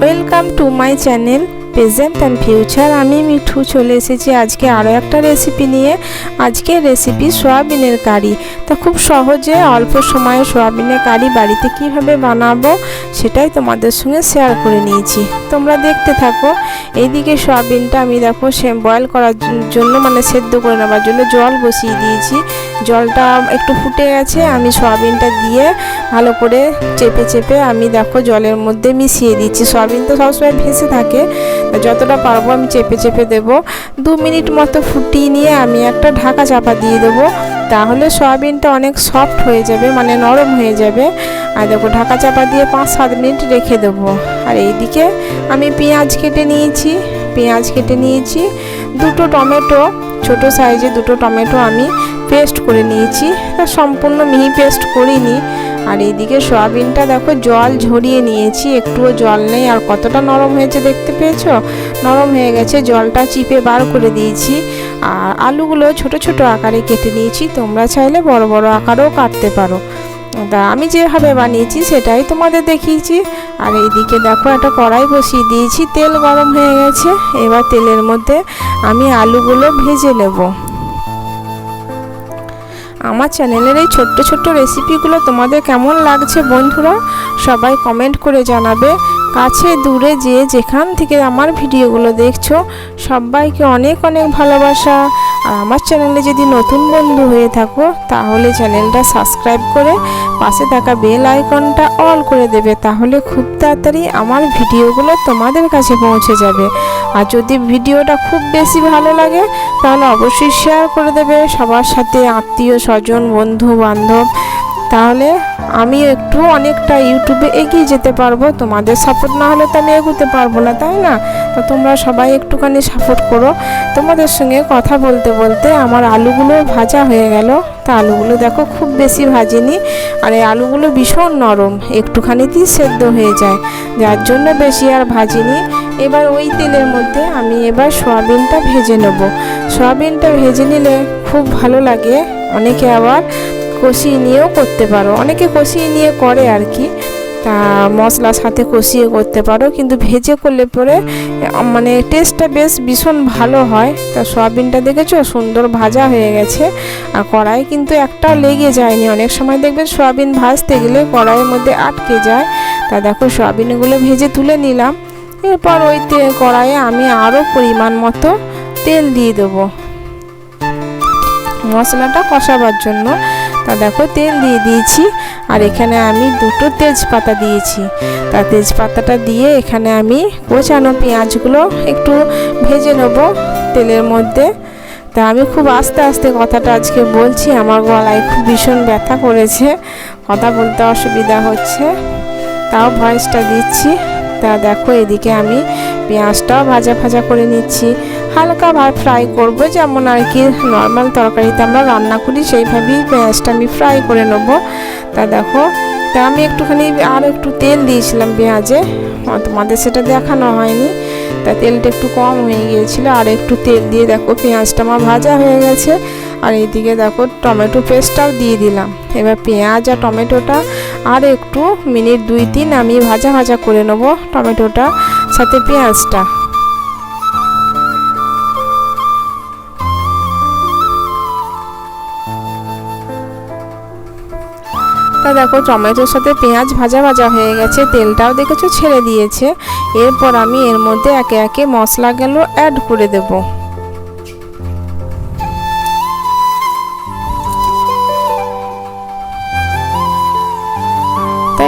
Welcome to my channel present and future আমি মিঠু চলে এসেছি আজকে আরও একটা রেসিপি নিয়ে। আজকে রেসিপি সোয়াবিনের কারি। তা খুব সহজে অল্প সময়ে সোয়াবিনের কারি বাড়িতে কীভাবে বানাবো সেটাই তোমাদের সঙ্গে শেয়ার করে নিয়েছি। তোমরা দেখতে থাকো। এইদিকে সোয়াবিনটা আমি দেখো সে বয়েল করার জন্য মানে সেদ্ধ করে নেওয়ার জন্য জল বসিয়ে দিয়েছি। জলটা একটু ফুটে গেছে, আমি সয়াবিনটা দিয়ে ভালো করে চেপে চেপে আমি দেখো জলের মধ্যে মিশিয়ে দিচ্ছি। সয়াবিন তো সবসময় ভেসে থাকে। যতটা পারব আমি চেপে চেপে দেবো। দু মিনিট মতো ফুটিয়ে নিয়ে আমি একটা ঢাকা চাপা দিয়ে দেবো। তাহলে সয়াবিনটা অনেক সফট হয়ে যাবে মানে নরম হয়ে যাবে। আর দেখো, ঢাকা চাপা দিয়ে পাঁচ সাত মিনিট রেখে দেবো। আর এইদিকে আমি পেঁয়াজ কেটে নিয়েছি, পেঁয়াজ কেটে নিয়েছি, দুটো টমেটো, ছোট সাইজে দুটো টমেটো আমি পেস্ট করে নিয়েছি। সম্পূর্ণ মিহি পেস্ট করিনি। আর এইদিকে সয়াবিনটা দেখো, জল ঝরিয়ে নিয়েছি। একটুও জল নেই। আর কতটা নরম হয়েছে দেখতে পেয়েছ? নরম হয়ে গেছে। জলটা চিপে বার করে দিয়েছি। আর আলুগুলো ছোট ছোট আকারে কেটে নিয়েছি। তোমরা চাইলে বড় বড় আকারেও কাটতে পারো। তা আমি যেভাবে বানিয়েছি সেটাই তোমাদের দেখিয়েছি। আর এইদিকে দেখো, একটা কড়াই বসিয়ে দিয়েছি। তেল গরম হয়ে গেছে। এবার তেলের মধ্যে আমি আলুগুলো ভেজে নেব। আমার চ্যানেলের এই ছোট্ট ছোট্ট রেসিপিগুলো তোমাদের কেমন লাগছে বন্ধুরা? সবাই কমেন্ট করে জানাবে। কাছে, দূরে, যে যেখান থেকে আমার ভিডিওগুলো দেখছ, সবাইকে অনেক অনেক ভালোবাসা। আর আমার চ্যানেলে যদি নতুন বন্ধু হয়ে থাকো, তাহলে চ্যানেলটা সাবস্ক্রাইব করে পাশে থাকা বেল আইকনটা অল করে দেবে। তাহলে খুব তাড়াতাড়ি আমার ভিডিওগুলো তোমাদের কাছে পৌঁছে যাবে। আর যদি ভিডিওটা খুব বেশি ভালো লাগে, তাহলে অবশ্যই শেয়ার করে দেবে সবার সাথে, আত্মীয় স্বজন বন্ধু বান্ধব তাহলে আমি একটু অনেকটা ইউটিউবে এগিয়ে যেতে পারব। তোমাদের সাপোর্ট না হলে তো আমি এগোতে পারব না, তাই না? তো তোমরা সবাই একটুখানি সাপোর্ট করো। তোমাদের সঙ্গে কথা বলতে বলতে আমার আলুগুলো ভাজা হয়ে গেল। তা আলুগুলো দেখো খুব বেশি ভাজিনি। আর এই আলুগুলো ভীষণ নরম, একটুখানিতেই সেদ্ধ হয়ে যায়। যার জন্য বেশি আর ভাজিনি। এবার ওই তেলের মধ্যে আমি এবার সয়াবিনটা ভেজে নেব। সয়াবিনটা ভেজে নিলে খুব ভালো লাগে। অনেকে আবার কষিয়ে নিয়েও করতে পারো। অনেকে কষিয়ে নিয়ে করে আর কি তা মশলার সাথে কষিয়ে করতে পারো, কিন্তু ভেজে করলে পরে মানে টেস্টটা বেশ ভীষণ ভালো হয়। তা সয়াবিনটা দেখেছ? সুন্দর ভাজা হয়ে গেছে। আর কড়াই কিন্তু একটাও লেগে যায়নি। অনেক সময় দেখবেন সয়াবিন ভাজতে গেলে কড়াইয়ের মধ্যে আটকে যায়। তা দেখো, সয়াবিনগুলো ভেজে তুলে নিলাম। এরপর ওই কড়াইয়ে আমি আরও পরিমাণ মতো তেল দিয়ে দেবো। মশলাটা কষাবার জন্য। তা দেখো, তেল দিয়ে দিয়েছি। আর এখানে আমি দুটো তেজপাতা দিয়েছি। তা তেজপাতাটা দিয়ে এখানে আমি কোচানো পেঁয়াজগুলো একটু ভেজে নেব তেলের মধ্যে। তা আমি খুব আস্তে আস্তে কথাটা আজকে বলছি, আমার গলায় খুব ভীষণ ব্যথা করেছে, কথা বলতে অসুবিধা হচ্ছে, তাও ভয়েসটা দিচ্ছি। তা দেখো, এদিকে আমি পেঁয়াজটাও ভাজা ভাজা করে নিচ্ছি। হালকা ভাত ফ্রাই করব, যেমন আর কি নর্মাল তরকারিতে আমরা রান্না করি, সেইভাবেই পেঁয়াজটা আমি ফ্রাই করে নেব। তা দেখো, তা আমি একটুখানি আর একটু তেল দিয়েছিলাম পেঁয়াজে তোমাদের সেটা দেখানো হয়নি। তা তেলটা একটু কম হয়ে গিয়েছিল, আর একটু তেল দিয়ে দেখো পেঁয়াজটা আমার ভাজা হয়ে গেছে। আর এইদিকে দেখো টমেটো পেস্টটাও দিয়ে দিলাম। এবার পেঁয়াজ আর টমেটোটা আর একটু মিনিট দুই তিন আমি ভাজা ভাজা করে নেব টমেটোটা, সাথে পেঁয়াজটা। তা দেখো, টমেটোর সাথে পেঁয়াজ ভাজা ভাজা হয়ে গেছে, তেলটাও দেখেছ ছেড়ে দিয়েছে। এরপর আমি এর মধ্যে একে একে মশলাগুলো অ্যাড করে দেবো।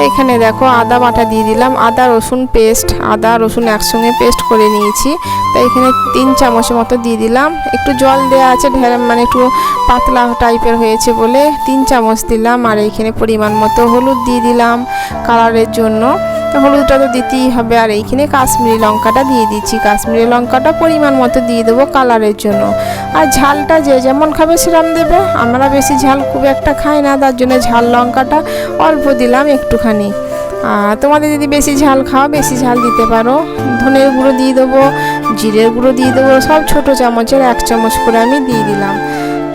এখানে দেখো আদা বাটা দিয়ে দিলাম। আদা, রসুন পেস্ট আদা, রসুন একসঙ্গে পেস্ট করে নিয়েছি। তাই এখানে তিন চামচ মতো দিয়ে দিলাম। একটু জল দেওয়া আছে, ঢের মানে একটু পাতলা টাইপের হয়েছে বলে তিন চামচ দিলাম। আর এখানে পরিমাণ মতো হলুদ দিয়ে দিলাম কালারের জন্য। হলুদটা তো দিতেই হবে। আর এইখানে কাশ্মীরি লঙ্কাটা দিয়ে দিচ্ছি। কাশ্মীরি লঙ্কাটা পরিমাণ মতো দিয়ে দেবো কালারের জন্য। আর ঝালটা যে যেমন খাবে সেরকম দেবে। আমরা বেশি ঝাল খুব একটা খাই না, তার জন্য ঝাল লঙ্কাটা অল্প দিলাম একটুখানি। তোমাদের যদি বেশি ঝাল খাও, বেশি ঝাল দিতে পারো। ধনের গুঁড়ো দিয়ে দেবো, জিরের গুঁড়ো দিয়ে দেবো, সব ছোটো চামচের এক চামচ করে আমি দিয়ে দিলাম।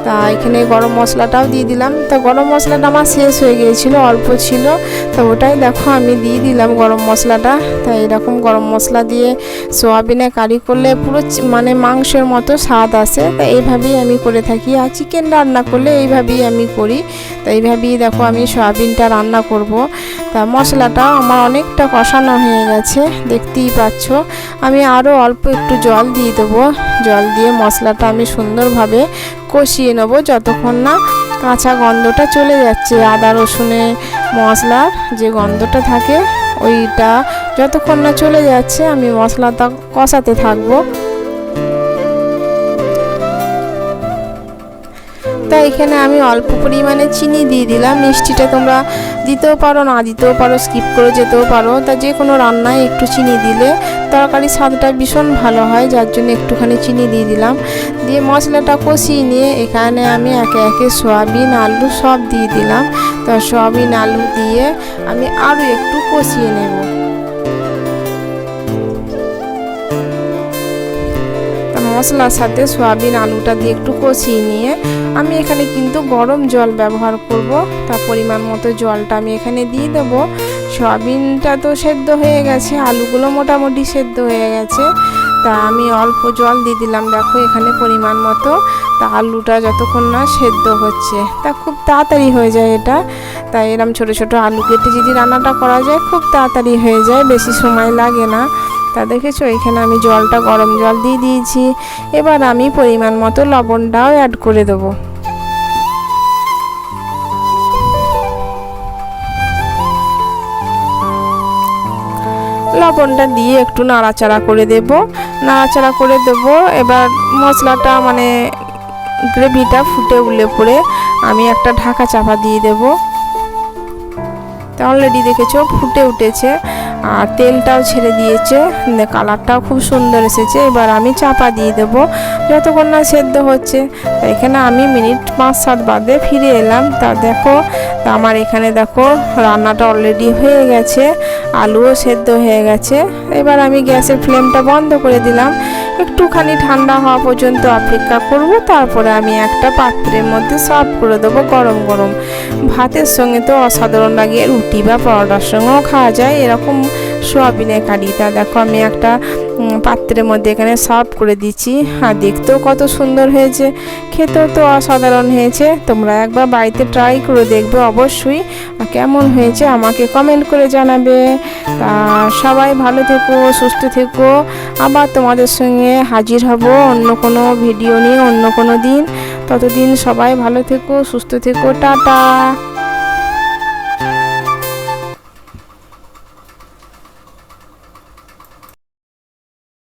তা এখানে গরম মশলাটাও দিয়ে দিলাম। তা গরম মশলাটা আমার শেষ হয়ে গিয়েছিল, অল্প ছিল। তো ওটাই দেখো আমি দিয়ে দিলাম গরম মশলাটা। তা এরকম গরম মশলা দিয়ে সোয়াবিনে কারি করলে পুরো মানে মাংসের মতো স্বাদ আসে। তা এইভাবেই আমি করে থাকি। আর চিকেন রান্না করলে এইভাবেই আমি করি। তা এইভাবেই দেখো আমি সোয়াবিনটা রান্না করব। তা মশলাটা আমার অনেকটা কষানো হয়ে গেছে, দেখতেই পাচ্ছ। আমি আরও অল্প একটু জল দিয়ে দেবো। জল দিয়ে মশলাটা আমি সুন্দরভাবে কষিয়ে নেব যতক্ষণ না কাঁচা গন্ধটা চলে যাচ্ছে। আদা, রসুনে মশলার যে গন্ধটা থাকে, ওইটা যতক্ষণ না চলে যাচ্ছে, আমি মশলাটা কষাতে থাকব। এখানে আমি অল্প পরিমাণে চিনি দিয়ে দিলাম। মিষ্টিটা তোমরা দিতেও পারো, না দিতেও পারো স্কিপ করে যেতেও পারো। তা যে কোনো রান্নায় একটু চিনি দিলে তরকারির স্বাদটা ভীষণ ভালো হয়, যার জন্য একটুখানি চিনি দিয়ে দিলাম। দিয়ে মশলাটা কষিয়ে নিয়ে এখানে আমি একে একে সয়াবিন, আলু সব দিয়ে দিলাম। তো সয়াবিন, আলু দিয়ে আমি আরও একটু কষিয়ে নেব। মশলার সাথে সয়াবিন আলুটা দিয়ে একটু কষিয়ে নিয়ে আমি এখানে কিন্তু গরম জল ব্যবহার করব। তার পরিমাণ মতো জলটা আমি এখানে দিয়ে দেবো। সয়াবিনটা তো সেদ্ধ হয়ে গেছে, আলুগুলো মোটামুটি সেদ্ধ হয়ে গেছে। তা আমি অল্প জল দিয়ে দিলাম, দেখো এখানে পরিমাণ মতো। তা আলুটা যতক্ষণ না সেদ্ধ হচ্ছে, তা খুব তাড়াতাড়ি হয়ে যায় এটা। তাই এরম ছোট ছোট আলু কেটে যদি রান্নাটা করা যায়, খুব তাড়াতাড়ি হয়ে যায়, বেশি সময় লাগে না। তা দেখেছ? এখানে আমি জলটা, গরম জল দিয়ে দিয়েছি। এবার আমি পরিমাণ মতো লবণটাও অ্যাড করে দেবো। লবণটা দিয়ে একটু নাড়াচাড়া করে দেব। নাড়াচাড়া করে দেব। এবার মশলাটা মানে গ্রেভিটা ফুটে উলে পড়ে আমি একটা ঢাকা চাপা দিয়ে দেব। তা অলরেডি দেখেছ, ফুটে উঠেছে। আর তেলটাও ছেড়ে দিয়েছে। কালারটাও খুব সুন্দর এসেছে। এবার আমি চাপা দিয়ে দেব। যতক্ষণ না সেদ্ধ হচ্ছে। এখানে আমি মিনিট পাঁচ সাত বাদে ফিরে এলাম। তা দেখো, আমার এখানে দেখো, রান্নাটা অলরেডি হয়ে গেছে। আলুও সেদ্ধ হয়ে গেছে। এবার আমি গ্যাসের ফ্লেমটা বন্ধ করে দিলাম। একটুখানি ঠান্ডা হওয়া পর্যন্ত অপেক্ষা করব, তারপরে আমি একটা পাত্রের মধ্যে সার্ভ করে দেবো গরম গরম। ভাতের সঙ্গে তো অসাধারণ লাগে, রুটি বা পরোটার সঙ্গেও খাওয়া যায়, এরকম সোয়াবিনের কারিটা দেখো, আমি একটা পাত্রের মধ্যে এখানে সার্ভ করে দিচ্ছি। আর দেখতেও কত সুন্দর হয়েছে, খেতেও তো অসাধারণ হয়েছে। তোমরা একবার বাড়িতে ট্রাই করে দেখবে অবশ্যই কেমন হয়েছে আমাকে কমেন্ট করে জানাবে। তা সবাই ভালো থেকো, সুস্থ থেকো। আবার তোমাদের সঙ্গে হাজির হব অন্য কোনো ভিডিও নিয়ে অন্য কোনো দিন। ততদিন সবাই ভালো থেকো, সুস্থ থেকো, টাটা।